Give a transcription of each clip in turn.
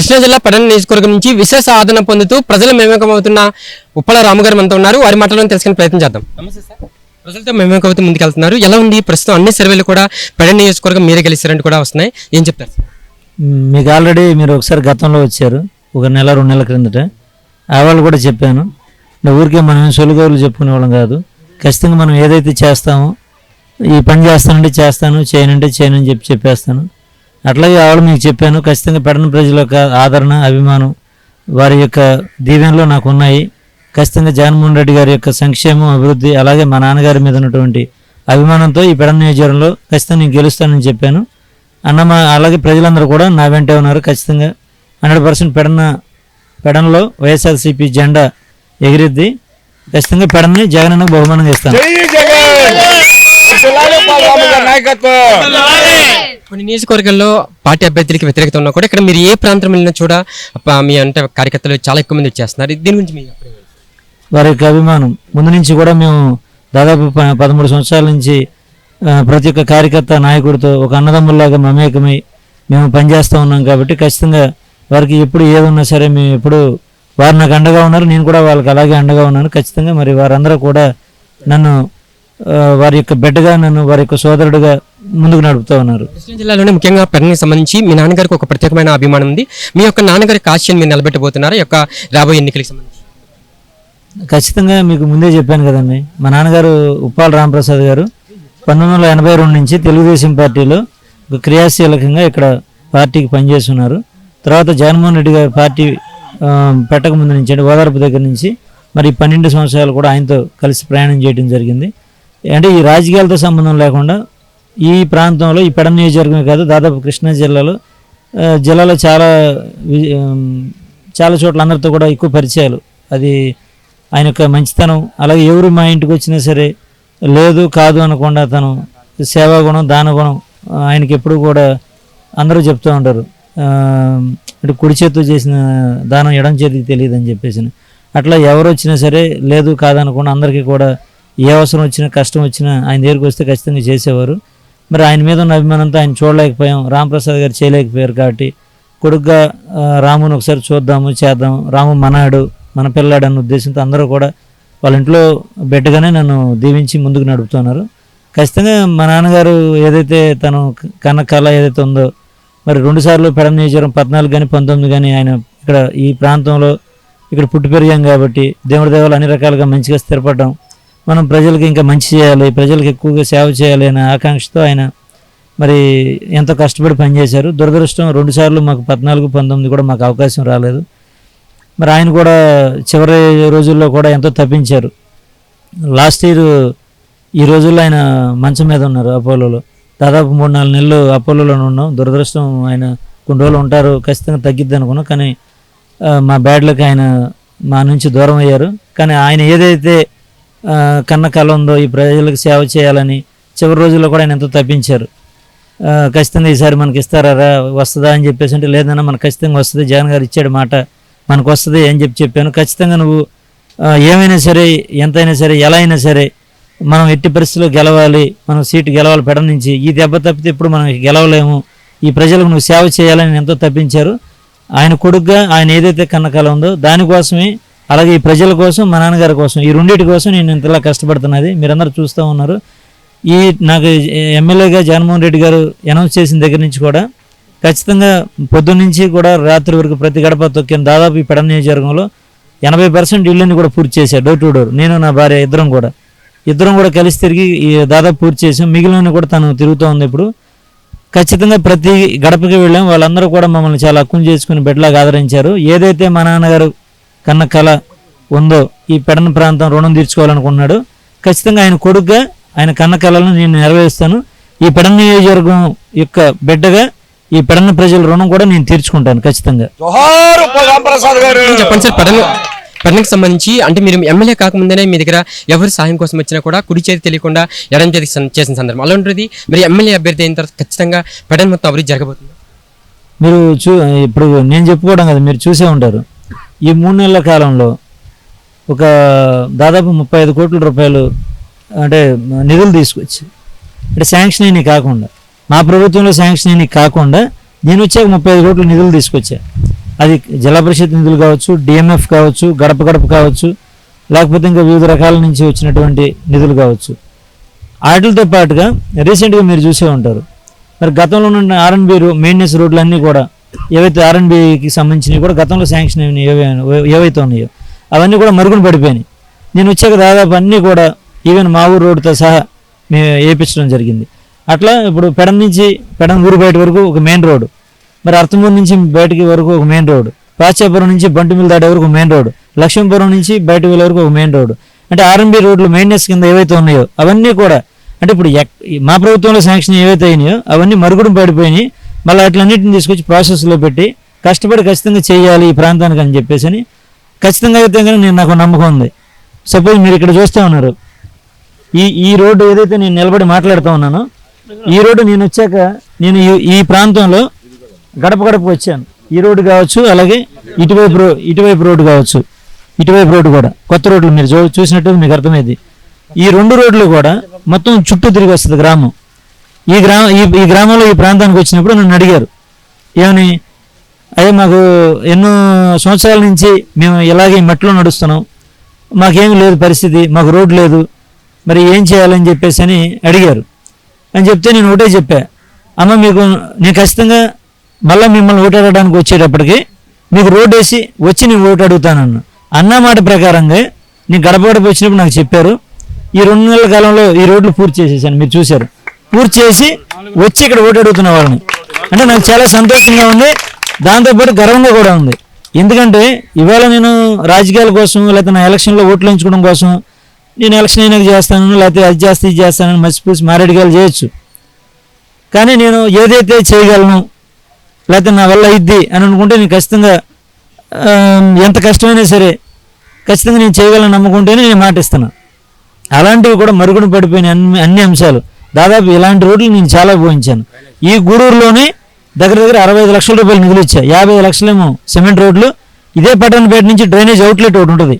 కృష్ణా జిల్లా పెడన నియోజకవర్గం నుంచి విశేష ఆదరణ పొందుతూ ప్రజలు మేమకమవుతున్న ఉప్పల రాముగారు మనతో ఉన్నారు. వారి మాటలను తెలుసుకునే ప్రయత్నం చేద్దాం. నమస్తే సార్. ప్రజలతో మేమకమవుతూ ముందుకెళ్తున్నారు. ఎలా ఉంది? ప్రస్తుతం అన్ని సర్వేలు కూడా పెడన నియోజకవర్గం మీరే గెలిచారంటూ కూడా వస్తున్నాయి. ఏం చెప్తారు? మీకు ఆల్రెడీ మీరు ఒకసారి గతంలో వచ్చారు. ఒక నెల రెండు నెలల క్రిందట. ఆ వాళ్ళు కూడా చెప్పాను. నా ఊరికే మనం సొలుగోలు చెప్పుకునే వాళ్ళం కాదు. ఖచ్చితంగా మనం ఏదైతే చేస్తామో ఈ పని చేస్తానంటే చేస్తాను చేయనంటే చేయనని చెప్పి చెప్పేస్తాను. అట్లాగే ఆవిడ మీకు చెప్పాను ఖచ్చితంగా పెడన ప్రజల యొక్క ఆదరణ అభిమానం వారి యొక్క దీవెనలో నాకు ఉన్నాయి. ఖచ్చితంగా జగన్మోహన్ రెడ్డి గారి యొక్క సంక్షేమం అభివృద్ధి అలాగే మా నాన్నగారి మీద ఉన్నటువంటి అభిమానంతో ఈ పెడన నియోజకవర్గంలో ఖచ్చితంగా నేను గెలుస్తానని చెప్పాను. అన్న మా అలాగే ప్రజలందరూ కూడా నా వెంటే ఉన్నారు. ఖచ్చితంగా హండ్రెడ్ పర్సెంట్ పెడన పెడనలో వైఎస్ఆర్సీపీ జెండా ఎగిరిద్ది. ఖచ్చితంగా పెడన్ని జగన్ బహుమానంగా ఇస్తాను కొన్ని నియోజకవర్గాల్లో పార్టీ అభ్యర్థులకి వ్యతిరేకత ఉన్నా కూడా ఇక్కడ మీరు ఏ ప్రాంతం వెళ్ళినా చూడ అప్ప- మీ అంటే కార్యకర్తలు చాలా ఎక్కువ మంది వచ్చేస్తున్నారు. దీని గురించి మీ? వారి యొక్క అభిమానం. ముందు నుంచి కూడా మేము దాదాపు ప- పదమూడు సంవత్సరాల నుంచి ప్రతి ఒక్క కార్యకర్త నాయకుడితో ఒక అన్నదమ్ముల్లాగా మమేకమై మేము పనిచేస్తూ ఉన్నాం కాబట్టి ఖచ్చితంగా వారికి ఎప్పుడు ఏది ఉన్నా సరే మేము ఎప్పుడు వారు నాకు అండగా ఉన్నారు నేను కూడా వాళ్ళకి అలాగే అండగా ఉన్నాను. ఖచ్చితంగా మరి వారందరూ కూడా నన్ను వారి యొక్క బిడ్డగా నన్ను వారి యొక్క సోదరుడుగా ముందుకు నడుపుతూ ఉన్నారు. కృష్ణా జిల్లాలోనే ముఖ్యంగా పెడనికి సంబంధించి మీ నాన్నగారికి ఒక ప్రత్యేకమైన అభిమానం ఉంది. మీ యొక్క నాన్నగారి కాశ్యం మీరు నిలబెట్టబోతున్నారు యొక్క రాబోయే ఎన్నికలకు సంబంధించి. ఖచ్చితంగా మీకు ముందే చెప్పాను కదండి. మా నాన్నగారు ఉప్పాల రామప్రసాద్ గారు పంతొమ్మిది వందల ఎనభై రెండు నుంచి తెలుగుదేశం పార్టీలో ఒక క్రియాశీలకంగా ఇక్కడ పార్టీకి పనిచేస్తున్నారు. తర్వాత జగన్మోహన్ రెడ్డి గారి పార్టీ ఆ, పెట్టక ముందు నుంచి అంటే ఓదార్పు దగ్గర నుంచి మరి పన్నెండు సంవత్సరాలు కూడా ఆయనతో కలిసి ప్రయాణం చేయడం జరిగింది. అంటే ఈ రాజకీయాలతో సంబంధం లేకుండా ఈ ప్రాంతంలో ఈ పెడ నియోజకవర్గమే కాదు దాదాపు కృష్ణా జిల్లాలో జిల్లాలో చాలా వి- చాలా చోట్ల అందరితో కూడా ఎక్కువ పరిచయాలు. అది ఆయన యొక్క మంచితనం అలాగే ఎవరు మా ఇంటికి వచ్చినా సరే లేదు కాదు అనకుండా తను సేవాగుణం దానగుణం ఆయనకి ఎప్పుడు కూడా అందరూ చెప్తూ ఉంటారు. అంటే కుడి చేతితో చేసిన దానం ఎడం చేతికి తెలియదు అని చెప్పేసి. అట్లా ఎవరు వచ్చినా సరే లేదు కాదనకుండా అందరికీ కూడా ఏ అవసరం వచ్చినా కష్టం వచ్చినా ఆయన దగ్గరికి వస్తే ఖచ్చితంగా చేసేవారు. మరి ఆయన మీద ఉన్న అభిమానంతో ఆయన చూడలేకపోయాం. రామప్రసాద్ గారు చేయలేకపోయారు కాబట్టి కొడుగ్గా రామును రాముని ఒకసారి చూద్దాము చేద్దాం రాము మనాడు మన పిల్లాడు అన్న ఉద్దేశంతో అందరూ కూడా వాళ్ళ ఇంట్లో బిడ్డగానే నన్ను దీవించి ముందుకు నడుపుతున్నారు. ఖచ్చితంగా మా నాన్నగారు ఏదైతే తను కన్న కళ ఏదైతే ఉందో మరి రెండుసార్లు పెడ నియోజకవర్గం పద్నాలుగు కానీ పంతొమ్మిది కానీ ఆయన ఇక్కడ ఈ ప్రాంతంలో ఇక్కడ పుట్టి పెరిగాం కాబట్టి దేవుడి దేవాలు అన్ని రకాలుగా మంచిగా స్థిరపడడం. మనం ప్రజలకు ఇంకా మంచి చేయాలి ప్రజలకు ఎక్కువగా సేవ చేయాలి అనే ఆకాంక్షతో ఆయన మరి ఎంతో కష్టపడి పనిచేశారు. దురదృష్టం రెండుసార్లు మాకు పద్నాలుగు పంతొమ్మిది కూడా మాకు అవకాశం రాలేదు. మరి ఆయన కూడా చివరి రోజుల్లో కూడా ఎంతో తప్పించారు. లాస్ట్ ఇయర్ ఈ రోజుల్లో ఆయన మంచం మీద ఉన్నారు అపోలోలో. దాదాపు మూడు నాలుగు నెలలు అపోలోలోనే ఉన్నాం. దురదృష్టం ఆయన కొన్ని రోజులు ఉంటారు ఖచ్చితంగా తగ్గిద్ది అనుకున్నాం. కానీ మా బ్యాడ్లకు ఆయన మా నుంచి దూరం అయ్యారు. కానీ ఆయన ఏదైతే కన్న కళ ఉందో ఈ ప్రజలకు సేవ చేయాలని చివరి రోజుల్లో కూడా ఆయన ఎంతో తప్పించారు. ఖచ్చితంగా ఈసారి మనకి ఇస్తారా? వస్తుందా అని చెప్పేసి అంటే లేదన్నా మనకు ఖచ్చితంగా వస్తుంది. జగన్ గారు ఇచ్చాడు మాట. మనకు వస్తుంది అని చెప్పి చెప్పాను. ఖచ్చితంగా నువ్వు ఏమైనా సరే ఎంతైనా సరే ఎలా అయినా సరే మనం ఎట్టి పరిస్థితుల్లో గెలవాలి. మనం సీటు గెలవాలి పెడ నుంచి. ఈ దెబ్బ తప్పితే ఇప్పుడు మనం గెలవలేము. ఈ ప్రజలకు నువ్వు సేవ చేయాలని ఎంతో తప్పించారు. ఆయన కొడుగ్గా ఆయన ఏదైతే కన్నకాల ఉందో దానికోసమే అలాగే ఈ ప్రజల కోసం మా నాన్నగారి కోసం ఈ రెండింటి కోసం నేను ఇంతలా కష్టపడుతున్నది. మీరందరూ చూస్తూ ఉన్నారు. ఈ నాకు ఎమ్మెల్యేగా జగన్మోహన్ రెడ్డి గారు అనౌన్స్ చేసిన దగ్గర నుంచి కూడా ఖచ్చితంగా పొద్దున్న నుంచి కూడా రాత్రి వరకు ప్రతి గడప తొక్కిన దాదాపు ఈ పెడ నియోజకవర్గంలో ఎనభై పర్సెంట్ ఇళ్ళని కూడా పూర్తి చేశారు. Door to door. నేను నా భార్య ఇద్దరం కూడా. ఇద్దరం కూడా కలిసి తిరిగి ఈ దాదాపు పూర్తి చేసాం మిగిలిన కూడా తను తిరుగుతూ ఉంది ఇప్పుడు. ఖచ్చితంగా ప్రతి గడపకి వెళ్ళాం. వాళ్ళందరూ కూడా మమ్మల్ని చాలా హక్కును చేసుకుని బిడ్డలాగా ఆదరించారు. ఏదైతే మా నాన్నగారు కన్న కళ ఉందో ఈ పెడన ప్రాంతం రుణం తీర్చుకోవాలనుకున్నాడు ఖచ్చితంగా ఆయన కొడుకుగా ఆయన కన్న కళలను నేను నెరవేరుస్తాను. ఈ పెడన నియోజకవర్గం యొక్క బిడ్డగా ఈ పెడన ప్రజల రుణం కూడా నేను తీర్చుకుంటాను ఖచ్చితంగా. చెప్పండి సార్ పెడన పెడనకి సంబంధించి అంటే మీరు ఎమ్మెల్యే కాకముందనే మీ దగ్గర ఎవరు సాయం కోసం వచ్చినా కూడా కుడి చేతి తెలియకుండా ఎడం చేతి చేసిన సందర్భం. అలాంటిది మరి ఎమ్మెల్యే అభ్యర్థి అయిన తర్వాత ఖచ్చితంగా పెడన మొత్తం అభివృద్ధి జరగబోతుంది. మీరు చూ ఇప్పుడు నేను చెప్పుకోవడం కదా మీరు చూసే ఉంటారు. ఈ మూడు నెలల కాలంలో ఒక దాదాపు ముప్పై ఐదు కోట్ల రూపాయలు అంటే నిధులు తీసుకొచ్చి అంటే శాంక్షన్ అయినవి కాకుండా మా ప్రభుత్వంలో శాంక్షన్ అయినవి కాకుండా నేను వచ్చాక ముప్పై ఐదు కోట్ల నిధులు తీసుకొచ్చా. అది జిల్లా పరిషత్ నిధులు కావచ్చు డిఎంఎఫ్ కావచ్చు గడప గడప కావచ్చు లేకపోతే ఇంకా వివిధ రకాల నుంచి వచ్చినటువంటి నిధులు కావచ్చు. వాటితో పాటుగా రీసెంట్గా మీరు చూసే ఉంటారు. మరి గతంలో ఉన్న ఆర్ఎన్బి మెయింటెనెన్స్ రోడ్లన్నీ కూడా ఏవైతే ఆర్ఎన్బికి సంబంధించినవి కూడా గతంలో శాంక్షన్ అయినవి ఏవైతే ఉన్నాయో అవన్నీ కూడా మరుగున పడిపోయినాయి. నేను వచ్చాక దాదాపు అన్నీ కూడా ఈవెన్ మా ఊరు రోడ్డుతో సహా మేము వేయించడం జరిగింది. అట్లా ఇప్పుడు పెడం నుంచి పెడం ఊరు బయట వరకు ఒక మెయిన్ రోడ్డు. మరి అర్థమూరు నుంచి బయటికి వరకు ఒక మెయిన్ రోడ్డు. పాచాపురం నుంచి బంటుమిల్ దాటే వరకు ఒక మెయిన్ రోడ్డు. లక్ష్మీపురం నుంచి బయట వరకు ఒక మెయిన్ రోడ్డు. అంటే ఆర్ఎంబి రోడ్లు మెయింటెనెన్స్ కింద ఏవైతే ఉన్నాయో అవన్నీ కూడా అంటే ఇప్పుడు ఎక్- మా ప్రభుత్వంలో శాంక్షన్ ఏవైతే అయినాయో అవన్నీ మరుగుడు పడిపోయినాయి. మళ్ళీ అట్లన్నింటిని తీసుకొచ్చి ప్రాసెస్లో పెట్టి కష్టపడి ఖచ్చితంగా చేయాలి ఈ ప్రాంతానికి అని చెప్పేసి అని ఖచ్చితంగా అయితే కానీ నేను నాకు నమ్మకం ఉంది. సపోజ్ మీరు ఇక్కడ చూస్తూ ఉన్నారు. ఈ ఈ రోడ్డు ఏదైతే నేను నిలబడి మాట్లాడుతూ ఉన్నానో ఈ రోడ్డు నేను వచ్చాక నేను ఈ- ఈ ప్రాంతంలో గడప గడప వచ్చాను. ఈ రోడ్డు కావచ్చు అలాగే ఇటువైపు రో ఇటువైపు రోడ్డు కావచ్చు ఇటువైపు రోడ్డు కూడా. కొత్త రోడ్లు మీరు చూ చూసినట్టు మీకు అర్థమైంది. ఈ రెండు రోడ్లు కూడా మొత్తం చుట్టూ తిరిగి వస్తుంది గ్రామం. ఈ గ్రామం ఈ ఈ గ్రామంలో ఈ ప్రాంతానికి వచ్చినప్పుడు నన్ను అడిగారు. ఏమని? అదే మాకు ఎన్నో సంవత్సరాల నుంచి మేము ఇలాగే మట్టిలో నడుస్తున్నాం. మాకేం లేదు పరిస్థితి మాకు రోడ్ లేదు. మరి ఏం చేయాలని చెప్పేసి అని అడిగారు. అని చెప్తే నేను ఒకటే చెప్పా. అమ్మ మీకు నేను ఖచ్చితంగా మళ్ళీ మిమ్మల్ని ఓటాడడానికి వచ్చేటప్పటికి మీకు రోడ్డు వేసి వచ్చి నేను ఓటు అడుగుతానన్న. అన్న మాట ప్రకారంగా నేను గడప గడప వచ్చినప్పుడు నాకు చెప్పారు. ఈ రెండు నెలల కాలంలో ఈ రోడ్లు పూర్తి చేసేసాను మీరు చూశారు. పూర్తి చేసి వచ్చి ఇక్కడ ఓటు అడుగుతున్న వాళ్ళని. అంటే నాకు చాలా సంతోషంగా ఉంది. దాంతోపాటు గర్వంగా కూడా ఉంది. ఎందుకంటే ఇవాళ నేను రాజకీయాల కోసం లేకపోతే నా ఎలక్షన్లో ఓట్లు ఎంచుకోవడం కోసం నేను ఎలక్షన్ అయినాక చేస్తాను లేకపోతే అది చేస్తే ఇది చేస్తానని మర్చిపోసి మారేడుగాలు చేయొచ్చు. కానీ నేను ఏదైతే చేయగలను లేకపోతే నా వల్ల ఇద్ది అని అనుకుంటే నేను ఖచ్చితంగా ఎంత కష్టమైనా సరే ఖచ్చితంగా నేను చేయగలను నమ్ముకుంటేనే నేను మాట ఇస్తాను అలాంటివి కూడా మరుగున పడిపోయిన అన్ని అన్ని అంశాలు. దాదాపు ఇలాంటి రోడ్లు నేను చాలా పోయించాను ఈ గూడూరులోనే దగ్గర దగ్గర అరవై ఐదు లక్షల రూపాయలు నిధులు ఇచ్చా యాభై ఐదు లక్షలేమో సిమెంట్ రోడ్లు. ఇదే పట్టణపేట నుంచి డ్రైనేజ్ అవుట్లెట్ ఒకటి ఉంటుంది.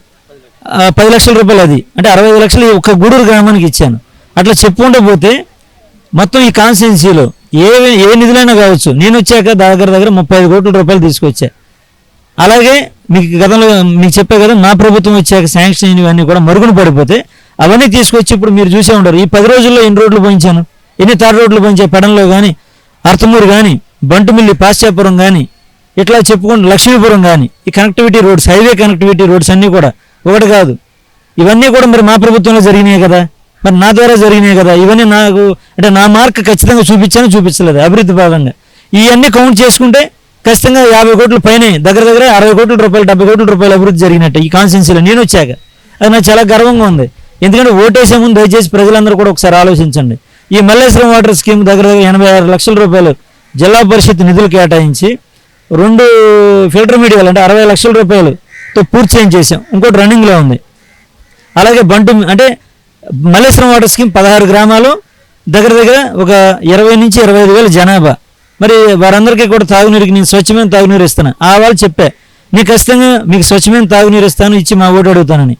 పది లక్షల రూపాయలు అది. అంటే అరవై ఐదు లక్షలు ఒక్క గూడూరు గ్రామానికి ఇచ్చాను. అట్లా చెప్పుకుంటూ పోతే మొత్తం ఈ కాన్స్టిట్యున్సీలో ఏ ఏ నిధులైనా కావచ్చు. నేను వచ్చాక దగ్గర దగ్గర ముప్పై ఐదు కోట్ల రూపాయలు తీసుకొచ్చా. అలాగే మీకు గతంలో మీకు చెప్పే కదా నా ప్రభుత్వం వచ్చాక శాంక్షన్ అయినవన్నీ కూడా మరుగున పడిపోతే అవన్నీ తీసుకొచ్చి ఇప్పుడు మీరు చూసే ఉంటారు. ఈ పది రోజుల్లో ఎన్ని రోడ్లు పోయించాను? ఎన్ని తాడు రోడ్లు పోయించే పెడంలో కానీ అర్థమూరు కానీ బంటుమిల్లి పాశ్చాపురం కానీ ఇట్లా చెప్పుకుంటూ లక్ష్మీపురం కానీ ఈ connectivity roads highway connectivity roads అన్నీ కూడా ఒకటి కాదు. ఇవన్నీ కూడా మరి మా ప్రభుత్వంలో జరిగినాయి కదా? మరి నా ద్వారా జరిగినాయి కదా? ఇవన్నీ నాకు అంటే నా మార్క్ ఖచ్చితంగా చూపించాను చూపించలేదు అభివృద్ధి భాగంగా. ఇవన్నీ కౌంట్ చేసుకుంటే ఖచ్చితంగా యాభై కోట్ల పైనే దగ్గర దగ్గర అరవై కోట్ల రూపాయలు డెబ్బై కోట్ల రూపాయలు అభివృద్ధి జరిగినట్టు ఈ కాన్స్టిట్యున్సీలో నేను వచ్చాక. అది నాకు చాలా గర్వంగా ఉంది. ఎందుకంటే ఓటేసే ముందు దయచేసి ప్రజలందరూ కూడా ఒకసారి ఆలోచించండి. ఈ మల్లేశ్వరం వాటర్ స్కీమ్ దగ్గర దగ్గర ఎనభై ఆరు లక్షల రూపాయలు జిల్లా పరిషత్ నిధులు కేటాయించి రెండు ఫిల్టర్ మీడియాలు అంటే అరవై లక్షల రూపాయలుతో పూర్తి చేయించేసాం ఇంకోటి రన్నింగ్లో ఉంది. అలాగే బంటు అంటే మల్లేశ్వరం వాటర్ స్కీమ్ పదహారు గ్రామాలు దగ్గర దగ్గర ఒక ఇరవై నుంచి ఇరవై ఐదు వేల జనాభా. మరి వారందరికీ కూడా తాగునీరుకి నేను స్వచ్ఛమైన తాగునీరు ఇస్తాను ఆ వాళ్ళు చెప్పే నీకు ఖచ్చితంగా మీకు స్వచ్ఛమైన తాగునీరు ఇస్తాను ఇచ్చి మా ఓటు అడుగుతానని.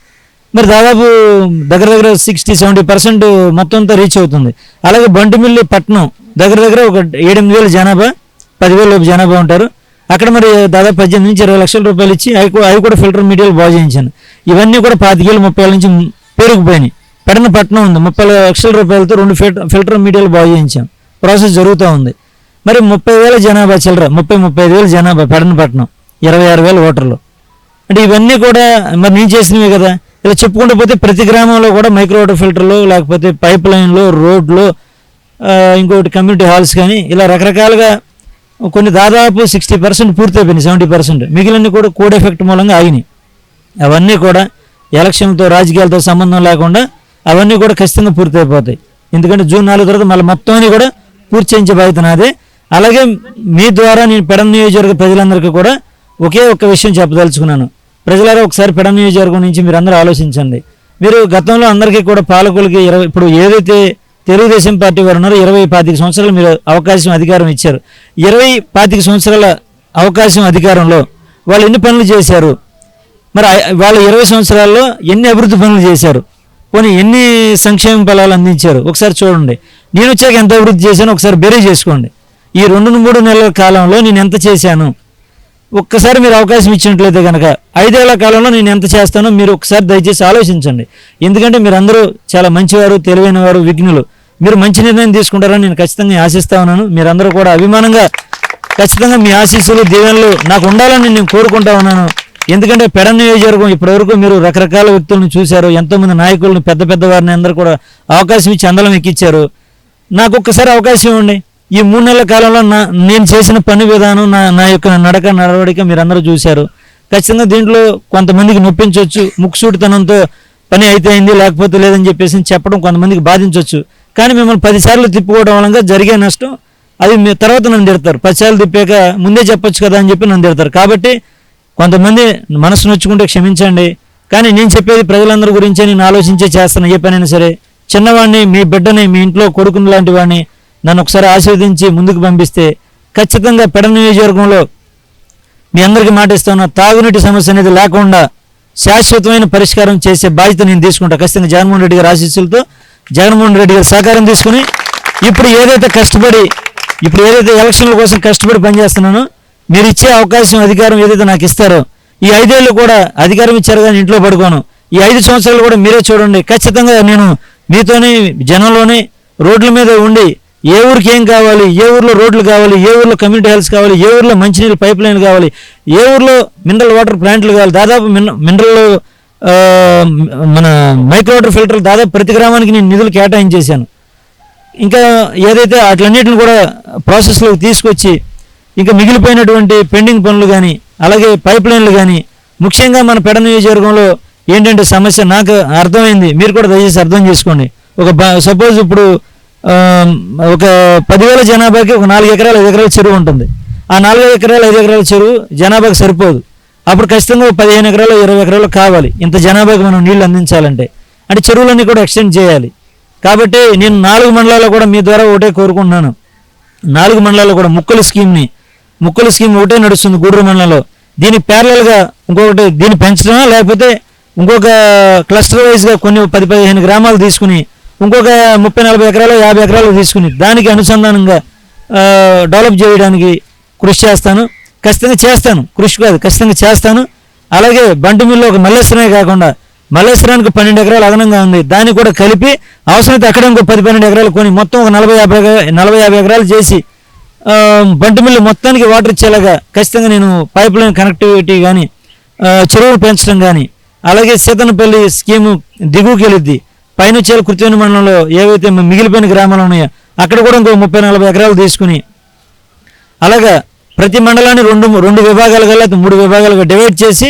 మరి దాదాపు దగ్గర దగ్గర సిక్స్టీ సెవెంటీ పర్సెంట్ మొత్తం అంతా రీచ్ అవుతుంది. అలాగే బంటుమిల్లి పట్నం దగ్గర దగ్గర ఒక ఏడెనిమిది వేల జనాభా పదివేల లోపు జనాభా ఉంటారు. అక్కడ మరి దాదాపు పద్దెనిమిది నుంచి ఇరవై లక్షల రూపాయలు ఇచ్చి అవి అవి కూడా ఫిల్టర్ మీడియాలు బాగు చేయించాను. ఇవన్నీ కూడా పాతికేళ్ళు ముప్పై ఏళ్ళ నుంచి పెరిగిపోయినాయి. పడిన పట్నం ఉంది. ముప్పై లక్షల రూపాయలతో రెండు ఫిల్టర్ ఫిల్టర్ మీడియాలు బాగు చేయించాం. ప్రాసెస్ జరుగుతూ ఉంది. మరి ముప్పై వేల జనాభా చిల్లర ముప్పై ముప్పై ఐదు వేల జనాభా పెడన పట్నం ఇరవై ఆరు వేల ఓటర్లు. అంటే ఇవన్నీ కూడా మరి నేను చేసినవి కదా. ఇలా చెప్పుకుంటూ పోతే ప్రతి గ్రామంలో కూడా మైక్రో వాటర్ ఫిల్టర్లు లేకపోతే పైప్ లైన్లు రోడ్లు ఇంకొకటి కమ్యూనిటీ హాల్స్ కానీ ఇలా రకరకాలుగా కొన్ని దాదాపు సిక్స్టీ పర్సెంట్ పూర్తయిపోయినాయి సెవెంటీ పర్సెంట్ మిగిలిన కూడా కోడ్ ఎఫెక్ట్ మూలంగా ఆగినాయి. అవన్నీ కూడా ఎలక్షన్తో రాజకీయాలతో సంబంధం లేకుండా అవన్నీ కూడా ఖచ్చితంగా పూర్తయిపోతాయి ఎందుకంటే జూన్ నాలుగు తర్వాత మళ్ళీ మొత్తం అన్ని కూడా పూర్తి చేయించే బాధ్యత నాదే. అలాగే మీ ద్వారా నేను పెడం నియోజకవర్గ ప్రజలందరికీ కూడా ఒకే ఒక్క విషయం చెప్పదలుచుకున్నాను. ప్రజలారా ఒకసారి పెడ నియోజకవర్గం నుంచి మీరు అందరూ ఆలోచించండి. మీరు గతంలో అందరికీ కూడా పాలకులకి ఇరవై ఇప్పుడు ఏదైతే తెలుగుదేశం పార్టీ వారు ఉన్నారో ఇరవై పాతిక సంవత్సరాలు మీరు అవకాశం అధికారం ఇచ్చారు. ఇరవై పాతిక సంవత్సరాల అవకాశం అధికారంలో వాళ్ళు ఎన్ని పనులు చేశారు? మరి వాళ్ళ ఇరవై సంవత్సరాల్లో ఎన్ని అభివృద్ధి పనులు చేశారు? పోనీ ఎన్ని సంక్షేమ ఫలాలు అందించారు? ఒకసారి చూడండి. నేను వచ్చాక ఎంత అభివృద్ధి చేశానో ఒకసారి బేరీ చేసుకోండి. ఈ రెండు మూడు నెలల కాలంలో నేను ఎంత చేశాను? ఒక్కసారి మీరు అవకాశం ఇచ్చినట్లయితే కనుక ఐదేళ్ళ కాలంలో నేను ఎంత చేస్తానో మీరు ఒకసారి దయచేసి ఆలోచించండి. ఎందుకంటే మీరు అందరూ చాలా మంచివారు తెలివైన వారు విఘ్నులు. మీరు మంచి నిర్ణయం తీసుకుంటారని నేను ఖచ్చితంగా ఆశిస్తా ఉన్నాను. మీరందరూ కూడా అభిమానంగా ఖచ్చితంగా మీ ఆశీస్సులు దీవెనలు నాకు ఉండాలని నేను కోరుకుంటా ఉన్నాను. ఎందుకంటే పెడ నియోజకవర్గం ఇప్పటివరకు మీరు రకరకాల వ్యక్తులను చూశారు. ఎంతోమంది నాయకులను పెద్ద పెద్ద వారిని అందరూ కూడా అవకాశం ఇచ్చి అందలం ఎక్కించారు నాకు ఒక్కసారి అవకాశం ఇవ్వండి. ఈ మూడు నెలల కాలంలో నా నేను చేసిన పని విధానం నా నా యొక్క నడక నడవడిక మీరు అందరూ చూశారు. ఖచ్చితంగా దీంట్లో కొంతమందికి నొప్పించవచ్చు ముక్కుసూటితనంతో పని అయితే అయింది లేకపోతే లేదని చెప్పేసి చెప్పడం కొంతమందికి బాధించవచ్చు కానీ మిమ్మల్ని పదిసార్లు తిప్పుకోవడం వలన జరిగే నష్టం అది మీ తర్వాత నన్ను తిడతారు. పదిసార్లు తిప్పాక ముందే చెప్పొచ్చు కదా అని చెప్పి నన్ను తిడతారు. కాబట్టి కొంతమంది మనసు నొచ్చుకుంటే క్షమించండి. కానీ నేను చెప్పేది ప్రజలందరి గురించే నేను ఆలోచించే చేస్తాను ఏ పనైనా సరే. చిన్నవాడిని మీ బిడ్డని మీ ఇంట్లో కొడుకుని లాంటి వాడిని నన్ను ఒకసారి ఆశీర్వదించి ముందుకు పంపిస్తే ఖచ్చితంగా పెడ నియోజకవర్గంలో మీ అందరికీ ఇస్తాను. తాగునీటి సమస్య అనేది లేకుండా శాశ్వతమైన పరిష్కారం చేసే బాధ్యత నేను తీసుకుంటా. ఖచ్చితంగా జగన్మోహన్ రెడ్డి గారి ఆశీస్సులతో జగన్మోహన్ రెడ్డి గారు సహకారం తీసుకుని ఇప్పుడు ఏదైతే కష్టపడి ఇప్పుడు ఏదైతే ఎలక్షన్ల కోసం కష్టపడి పనిచేస్తున్నానో మీరు ఇచ్చే అవకాశం అధికారం ఏదైతే నాకు ఇస్తారో ఈ ఐదేళ్ళు కూడా అధికారం ఇచ్చారు కానీ ఇంట్లో పడుకోను. ఈ ఐదు సంవత్సరాలు కూడా మీరే చూడండి. ఖచ్చితంగా నేను మీతోనే జనంలోనే రోడ్ల మీద ఉండి ఏ ఊరికి ఏం కావాలి? ఏ ఊర్లో రోడ్లు కావాలి? ఏ ఊర్లో కమ్యూనిటీ హెల్త్ కావాలి? ఏ ఊర్లో మంచినీళ్ళు పైప్ లైన్లు కావాలి? ఏ ఊర్లో మినరల్ వాటర్ ప్లాంట్లు కావాలి? దాదాపు మినరల్ మన మైక్రో వాటర్ ఫిల్టర్లు దాదాపు ప్రతి గ్రామానికి నేను నిధులు కేటాయించేశాను. ఇంకా ఏదైతే వాటిలన్నిటిని కూడా ప్రాసెస్లోకి తీసుకొచ్చి ఇంకా మిగిలిపోయినటువంటి పెండింగ్ పనులు కానీ అలాగే పైప్ లైన్లు కానీ ముఖ్యంగా మన పెడ నియోజకవర్గంలో ఏంటంటే సమస్య నాకు అర్థమైంది. మీరు కూడా దయచేసి అర్థం చేసుకోండి. ఒక సపోజ్ ఇప్పుడు ఒక పదివేల జనాభాకి ఒక నాలుగు ఎకరాలు ఐదు ఎకరాల చెరువు ఉంటుంది. ఆ నాలుగు ఎకరాలు ఐదు ఎకరాల చెరువు జనాభాకి సరిపోదు. అప్పుడు ఖచ్చితంగా పదిహేను ఎకరాలు ఇరవై ఎకరాలు కావాలి. ఇంత జనాభాకి మనం నీళ్ళు అందించాలంటే. అంటే చెరువులన్నీ కూడా ఎక్స్టెండ్ చేయాలి. కాబట్టి నేను నాలుగు మండలాల్లో కూడా మీ ద్వారా ఒకటే కోరుకుంటున్నాను. నాలుగు మండలాల్లో కూడా ముక్కల స్కీమ్ని ముక్కల స్కీమ్ ఒకటే నడుస్తుంది గూడూరు మండలంలో. దీని ప్యారలల్గా ఇంకొకటి దీన్ని పెంచడమా లేకపోతే ఇంకొక క్లస్టర్ వైజ్గా కొన్ని పది పదిహేను గ్రామాలు తీసుకుని ఇంకొక ముప్పై నలభై ఎకరాలు యాభై ఎకరాలు తీసుకుని దానికి అనుసంధానంగా డెవలప్ చేయడానికి కృషి చేస్తాను. ఖచ్చితంగా చేస్తాను. కృషి కాదు ఖచ్చితంగా చేస్తాను. అలాగే బండి మిల్లు ఒక మల్లేశ్వరమే కాకుండా మల్లేశ్వరానికి పన్నెండు ఎకరాలు అదనంగా ఉంది. దాన్ని కూడా కలిపి అవసరమైతే అక్కడ ఇంకో పది పన్నెండు ఎకరాలు కొని మొత్తం ఒక నలభై యాభై నలభై యాభై ఎకరాలు చేసి బంటి మిల్లు మొత్తానికి వాటర్ ఇచ్చేలాగా ఖచ్చితంగా నేను పైప్ లైన్ కనెక్టివిటీ కానీ చెరువులు పెంచడం కానీ అలాగే సీతనపల్లి స్కీము దిగువకి వెళ్ళిద్ది పైన వచ్చే మండలంలో ఏవైతే మిగిలిపోయిన గ్రామాలు ఉన్నాయో అక్కడ కూడా ఇంకో ముప్పై నలభై ఎకరాలు తీసుకుని అలాగా ప్రతి మండలాన్ని రెండు రెండు విభాగాలుగా లేకపోతే మూడు విభాగాలుగా డివైడ్ చేసి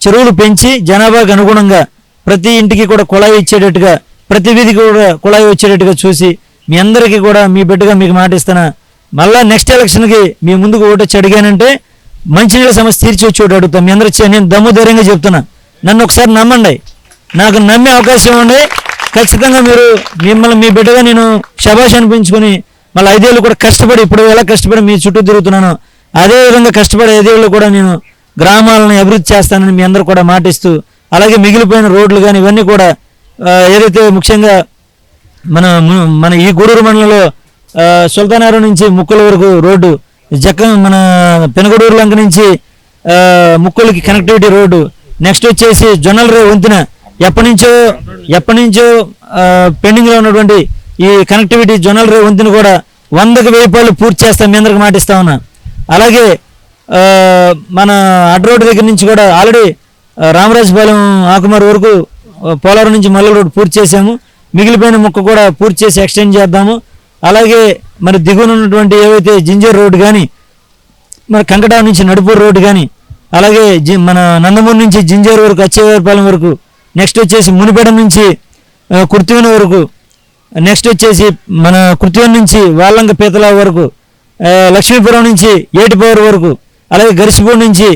చెరువులు పెంచి జనాభాకు అనుగుణంగా ప్రతి ఇంటికి కూడా కుళాయి ఇచ్చేటట్టుగా ప్రతి వీధికి కూడా కుళాయి వచ్చేటట్టుగా చూసి మీ అందరికీ కూడా మీ బిడ్డగా మీకు మాట ఇస్తానా? మళ్ళా నెక్స్ట్ ఎలక్షన్కి మీ ముందుకు ఓటొచ్చి అడిగానంటే మంచినీళ్ళ సమస్య తీర్చి వచ్చి ఒకటి అడుగుతాం. మీ అందరూ నేను దమ్ము ధైర్యంగా చెప్తున్నా. నన్ను ఒకసారి నమ్మండి. నాకు నమ్మే అవకాశం ఉండే ఖచ్చితంగా మీరు మిమ్మల్ని మీ బిడ్డగా నేను శబాష్ అనిపించుకొని మళ్ళీ ఐదేళ్ళు కూడా కష్టపడి ఇప్పుడు ఎలా కష్టపడి మీ చుట్టూ తిరుగుతున్నానో అదే విధంగా కష్టపడి ఐదేళ్ళు కూడా నేను గ్రామాలను అభివృద్ధి చేస్తానని మీ అందరూ కూడా మాటిస్తూ అలాగే మిగిలిపోయిన రోడ్లు కానీ ఇవన్నీ కూడా ఏదైతే ముఖ్యంగా మన మన ఈ గూడూరు మండలంలో సుల్తానారు నుంచి ముక్కుల వరకు రోడ్డు జక్క మన పెనగడూరు లంక నుంచి ముక్కులకి కనెక్టివిటీ రోడ్డు నెక్స్ట్ వచ్చేసి జొన్నల రే వంతెన ఎప్పటి నుంచో ఎప్పటి నుంచో పెండింగ్లో ఉన్నటువంటి ఈ కనెక్టివిటీ జొన్నల రే వంతుని కూడా వందకు వెయ్యి రూపాయలు పూర్తి చేస్తాం. మీ అందరికి మాటిస్తా ఉన్నా. అలాగే మన అడ్ రోడ్ దగ్గర నుంచి కూడా ఆల్రెడీ రామరాజపాలెం ఆకుమార్ వరకు పోలవరం నుంచి మల్లెల రోడ్ పూర్తి చేసాము మిగిలిపోయిన ముక్క కూడా పూర్తి చేసి ఎక్స్టెండ్ చేద్దాము. అలాగే మరి దిగువన ఉన్నటువంటి ఏవైతే జింజర్ రోడ్ కానీ మన కంకటా నుంచి నడుపూరు రోడ్ కానీ అలాగే జి- మన నందమూరు నుంచి జింజర్ వరకు అచ్చేవారిపాలెం వరకు నెక్స్ట్ వచ్చేసి మునిపేట నుంచి ఆ, కుర్తివెన వరకు. నెక్స్ట్ వచ్చేసి మన కుర్తివెన నుంచి వాళ్ళంక పీతల వరకు. లక్ష్మీపురం నుంచి ఏటిపవర్ వరకు. అలాగే గరిసిపూడి నుంచి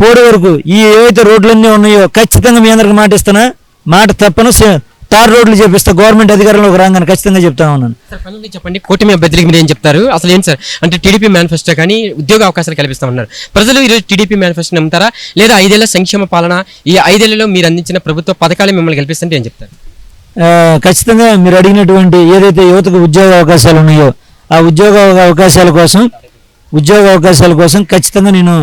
పోడు వరకు. ఈ ఏవైతే రోడ్లన్నీ ఉన్నాయో ఖచ్చితంగా మీ అందరికి మాట ఇస్తున్నా. మాట తప్పను. స- తార్ రోడ్లు చేపిస్తా గవర్నమెంట్ అధికారంలోకి రాగానే ఖచ్చితంగా చెప్తా ఉన్నాను. సార్ చెప్పండి. కూటమి అభ్యర్థులకి మీరు ఏం చెప్తారు? అసలు ఏం సార్? అంటే టీడీపీ మేనిఫెస్టో కానీ ఉద్యోగ అవకాశాలు కల్పిస్తా ఉన్నారు. ప్రజలు ఈరోజు టీడీపీ మేనిఫెస్టో నమ్ముతారా? లేదా ఐదేళ్ళ సంక్షేమ పాలన ఈ ఐదేళ్ళలో మీరు అందించిన ప్రభుత్వ పథకాలు మిమ్మల్ని కల్పిస్తుంటే ఏం చెప్తారు? ఖచ్చితంగా మీరు అడిగినటువంటి ఏదైతే యువతకు ఉద్యోగ అవకాశాలు ఉన్నాయో ఆ ఉద్యోగ అవకాశాల కోసం ఉద్యోగ అవకాశాల కోసం ఖచ్చితంగా నేను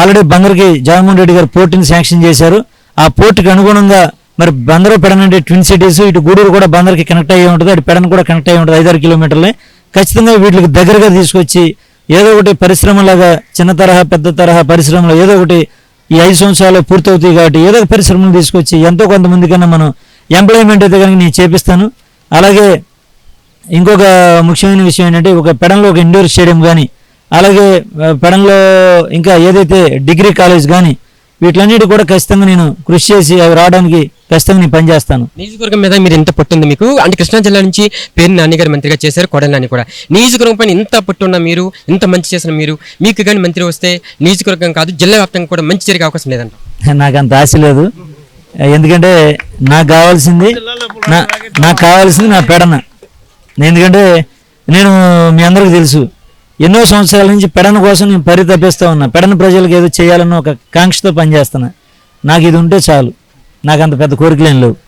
ఆల్రెడీ బందర్కి జగన్మోహన్ రెడ్డి గారు పోర్టుని శాంక్షన్ చేశారు. ఆ పోర్టుకి అనుగుణంగా మరి బందరు పెడన అంటే ట్విన్ సిటీస్ ఇటు గూడూరు కూడా బందర్కి కనెక్ట్ అయ్యి ఉంటుంది అటు పెడన్ కూడా కనెక్ట్ అయ్యి ఉంటుంది ఐదారు కిలోమీటర్లే. ఖచ్చితంగా వీటికి దగ్గరగా తీసుకొచ్చి ఏదో ఒకటి పరిశ్రమలాగా చిన్న తరహా పెద్ద తరహా పరిశ్రమలు ఏదో ఒకటి ఈ ఐదు సంవత్సరాలు పూర్తవుతాయి కాబట్టి ఏదో ఒక పరిశ్రమలు తీసుకొచ్చి ఎంతో కొంతమంది కన్నా మనం ఎంప్లాయ్మెంట్ అయితే కనుక నేను చేపిస్తాను. అలాగే ఇంకొక ముఖ్యమైన విషయం ఏంటంటే ఒక పెడంలో ఒక ఇండోర్ స్టేడియం కానీ అలాగే ఆ, పెడంలో ఇంకా ఏదైతే డిగ్రీ కాలేజ్ కానీ వీటిలన్నిటి కూడా ఖచ్చితంగా నేను కృషి చేసి అవి రావడానికి ఖచ్చితంగా నేను పనిచేస్తాను. నియోజకవర్గం మీద మీరు ఎంత పట్టు ఉంది మీకు? అంటే కృష్ణా జిల్లా నుంచి పేరు నాని గారు మంత్రిగా చేశారు కొడల నాని కూడా. నియోజకవర్గం పైన ఇంత పట్టు ఉన్న మీరు ఇంత మంచి చేసిన మీరు మీకు కానీ మంత్రి వస్తే నియోజకవర్గం కాదు జిల్లా వ్యాప్తంగా కూడా మంచి జరిగే అవకాశం లేదంట. నాకు అంత ఆశ లేదు. ఎందుకంటే నాకు కావాల్సింది నాకు కావాల్సింది నా పెడన. ఎందుకంటే నేను మీ అందరికీ తెలుసు ఎన్నో సంవత్సరాల నుంచి పెడన కోసం నేను పరితపిస్తూ ఉన్నా. పెడన ప్రజలకు ఏదో చేయాలన్న ఒక కాంక్షతో పనిచేస్తున్నా. నాకు ఇది ఉంటే చాలు. నాకు అంత పెద్ద కోరికలేం లేవు.